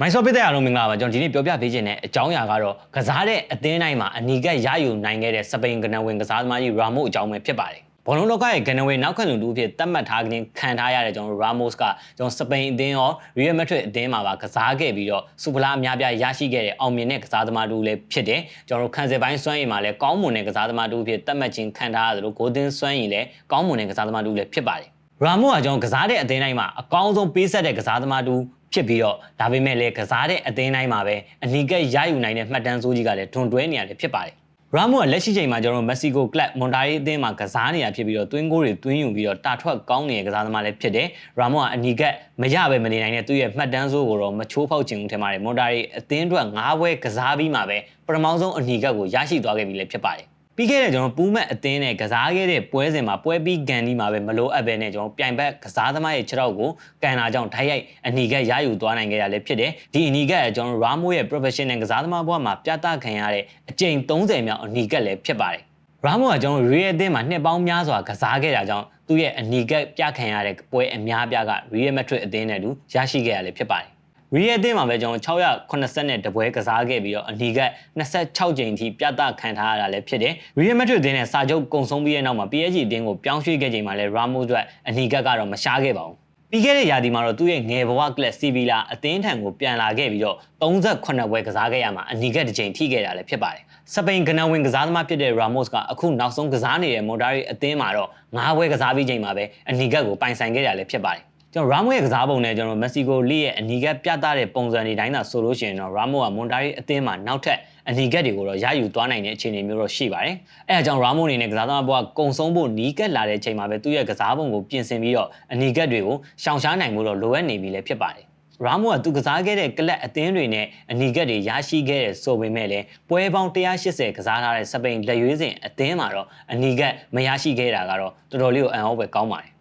မိုင်းဆော့ပစ်တဲ့အားလုံးမင်္ဂလာပါကျွန်တော်ဒီနေ့ပြောပြပေးခြင်းတဲ့အကြောင်းအရာကတော့ကစားတဲ့အသင်းတိုင်းမှာအနီကရယူနိုင်ခဲ့တဲ့စပိန်ကနဝင်ကစားသမားကြီးရာမို့အကြောင်းပဲဖြစ်ပါတယ်ဘောလုံးလောကရဲ့ကနဝင်နောက်ခံလူတူအဖြစ်သတ်မှတ်ထားခြင်းခံထားရတဲ့ကျွန်တော်ရာမို့စ်ကကျွန်တော်စပိန်အသင်းရောရီယယ်မက်ဒရစ်အသင်းမှာပါကစားခဲ့ပြီးတော့စူပလာအများပြားရရှိခဲ့တဲ့အောင်မြင်တဲ့ကစားသမားတူလည်းဖြစ်တယ်ကျွန်တော်ခံစစ်ပိုင်းစွမ်းရည်မှာလည်းကောင်းမွန်တဲ့ကစားသမားတူအဖြစ်သတ်မှတ်ခြင်းခံထားရသလိုဂိုဒင်းစွမ်းရည်လည်းကောင်းမွန်တဲ့ကစားသမားတူလည်းဖြစ်ပါတယ်ရာမို့ကကျွန်တော်ကစားတဲ့အသင်းတိုင်းမှာအကောင်းဆုံးပေးဆက်တဲ့ကစားသမားတူ ဖြစ်ပြီးတော့ဒါပေမဲ့လည်းကစားတဲ့အသင်းတိုင်းမှာပဲအနီးကပ်ရယူနိုင်တဲ့မှတ်တမ်းစိုးကြီးကလည်းတွန်တွဲနေရတယ်ဖြစ်ပါတယ်။ရာမိုကလက်ရှိချိန်မှာကျွန်တော်မက္ဆီကိုကလပ်မွန်တာရီအသင်းမှာကစားနေတာဖြစ်ပြီးတော့သွင်းကိုးတွေသွင်းယူပြီးတော့တာထွက်ကောင်းနေတဲ့ကစားသမားလည်းဖြစ်တယ်။ရာမိုကအနီးကပ်မရပဲမနေနိုင်တဲ့သူ့ရဲ့မှတ်တမ်းစိုးကိုတော့မချိုးဖောက်ချင်ဘူးထင်ပါတယ်။မွန်တာရီအသင်းအတွက်၅ဘွဲကစားပြီးမှပဲပထမဆုံးအနီးကပ်ကိုရရှိသွားခဲ့ပြီလည်းဖြစ်ပါတယ်။ ပြီးခဲ့တဲ့ကျွန်တော်ပူးမက်အသင်းနဲ့ကစားခဲ့တဲ့ပွဲစဉ်မှာပွဲပြီးကန်ဒီမှာပဲမလိုအပ်ပဲနဲ့ကျွန်တော်ပြိုင်ဘက်ကစားသမားရဲ့ခြေထောက်ကိုကန်လာကြောင်းထိုက်ရိုက်အနီကက်ရယူသွားနိုင်ခဲ့ရလည်းဖြစ်တယ်ဒီအနီကက်ကကျွန်တော်ရာမိုရဲ့ professional ကစားသမားဘဝမှာပြသခံရတဲ့အကြိမ်30မြောက်အနီကက်လည်းဖြစ်ပါတယ်ရာမိုကကျွန်တော်ရီယယ်အသင်းမှာနှစ်ပေါင်းများစွာကစားခဲ့တာကြောင့်သူ့ရဲ့အနီကက်ပြခံရတဲ့ပွဲအများအပြားကရီယယ်မက်ဒရစ်အသင်းနဲ့တူရရှိခဲ့ရလည်းဖြစ်ပါတယ် ရီယယ်အသင်းမှာပဲကျွန်တော်680နဲ့တပွဲကစားခဲ့ပြီးတော့အနီက26ကြိမ်ထိပြသခံထားရတာလည်းဖြစ်တယ်။ရီယယ်မက်ဒရစ်အသင်းနဲ့စာချုပ်ကုံဆုံးပြီးတဲ့နောက်မှာ PSG အသင်းကိုပြောင်းရွှေ့ခဲ့ချိန်မှာလည်း Ramos အတွက်အနီကကတော့မရှားခဲ့ပါဘူး။ပြီးခဲ့တဲ့ရာသီမှာတော့သူ့ရဲ့ငယ်ဘဝကလပ်စီဗီလာအသင်းထံကိုပြန်လာခဲ့ပြီးတော့38ပွဲကစားခဲ့ရမှာအနီကတစ်ချိန်ထိခဲ့တာလည်းဖြစ်ပါတယ်။စပိန်ကနဝင်ကစားသမားဖြစ်တဲ့ Ramos ကအခုနောက်ဆုံးကစားနေတဲ့ Monterrey အသင်းမှာတော့9ပွဲကစားပြီးချိန်မှာပဲအနီကကိုပိုင်ဆိုင်ခဲ့တာလည်းဖြစ်ပါတယ်။ ကျွန်တော် Ramos ရဲ့ကစားပုံနဲ့ကျွန်တော်မက္ဆီကိုလိရဲ့အနီကပြသတဲ့ပုံစံတွေတိုင်းသာဆိုလို့ရှိရင်တော့ Ramos က Monterrey အသင်းမှာနောက်ထပ်အနီကက်တွေကိုတော့ရယူသွားနိုင်တဲ့အခြေအနေမျိုးတော့ရှိပါတယ်။အဲအကြောင်း Ramos အနေနဲ့ကစားသမားဘဝကုံဆုံးဖို့နီးကပ်လာတဲ့အချိန်မှာပဲသူ့ရဲ့ကစားပုံကိုပြင်ဆင်ပြီးတော့အနီကက်တွေကိုရှောင်ရှားနိုင်မှုတော့လိုအပ်နေပြီလည်းဖြစ်ပါတယ်။ရာမိုကသူကစားခဲ့တဲ့ကလပ်အသင်းတွေနဲ့အနီကက်တွေရရှိခဲ့တဲ့ဆိုပေမဲ့လည်းပွဲပေါင်း180ကစားထားတဲ့စပိန်လက်ရွေးစင်အသင်းမှာတော့အနီကက်မရရှိခဲ့တာကတော့တော်တော်လေးကိုအံ့ဩပဲကောင်းပါတယ်